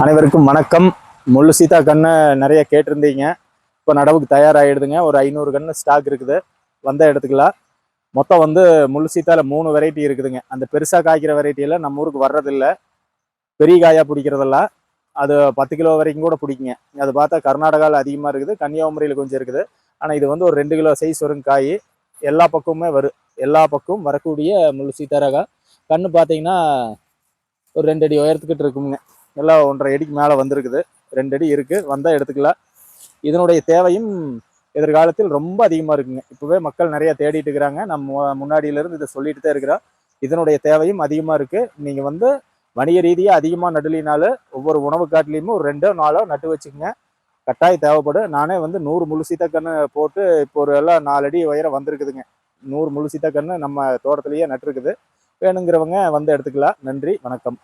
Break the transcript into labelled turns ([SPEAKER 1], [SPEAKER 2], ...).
[SPEAKER 1] அனைவருக்கும் வணக்கம். முள்ளு சீதா கன்று நிறைய கேட்டிருந்தீங்க. இப்போ நடவுக்கு தயாராகிடுதுங்க. ஒரு ஐநூறு கன்று ஸ்டாக் இருக்குது. வந்தால் எடுத்துக்கலாம் மொத்தம் வந்து முள்ளு சீத்தாவில் மூணு வெரைட்டி இருக்குதுங்க. அந்த பெருசாக காய்க்கிற வெரைட்டியில் நம்ம ஊருக்கு வர்றதில்லை. பெரிய காயாக பிடிக்கிறதெல்லாம். அது பத்து கிலோ வரைக்கும் கூட பிடிக்குங்க. அது பார்த்தா கர்நாடகாவில் அதிகமாக இருக்குது. கன்னியாகுமரியில் கொஞ்சம் இருக்குது. ஆனால் இது வந்து ஒரு ரெண்டு கிலோ சைஸ் வரும் காய். எல்லா பக்கமுமே வரும் எல்லா பக்கமும் வரக்கூடிய முள்ளு சீத்தாரகா கன்று பார்த்தீங்கன்னா ஒரு ரெண்டு அடி உயரத்துக்கிட்டு இருக்குங்க. எல்லாம் ஒன்றரை அடிக்கு மேலே வந்திருக்குது. ரெண்டு அடி இருக்குது வந்தால் எடுத்துக்கலாம். இதனுடைய தேவையும் எதிர்காலத்தில் ரொம்ப அதிகமாக இருக்குங்க. இப்போவே மக்கள் நிறையா தேடிட்டு இருக்கிறாங்க. நம்ம முன்னாடியிலேருந்து இதை சொல்லிட்டு தான் இருக்கிறோம். இதனுடைய தேவையும் அதிகமாக இருக்குது நீங்கள் வந்து வணிக ரீதியாக அதிகமாக நடுலினாலும் ஒவ்வொரு உணவு காட்டிலையுமே ஒரு ரெண்டோ நாளோ நட்டு வச்சுக்கோங்க. கட்டாயம் தேவைப்படும். நானே வந்து நூறு முழு சீத்தக்கன்று போட்டு இப்போ ஒரு எல்லாம் நாலு அடி உயரம் வந்திருக்குதுங்க. நூறு முழு சீத்தக்கன்று நம்ம தோட்டத்திலேயே நட்டுருக்குது. வேணுங்கிறவங்க வந்து எடுத்துக்கலாம். நன்றி. வணக்கம்.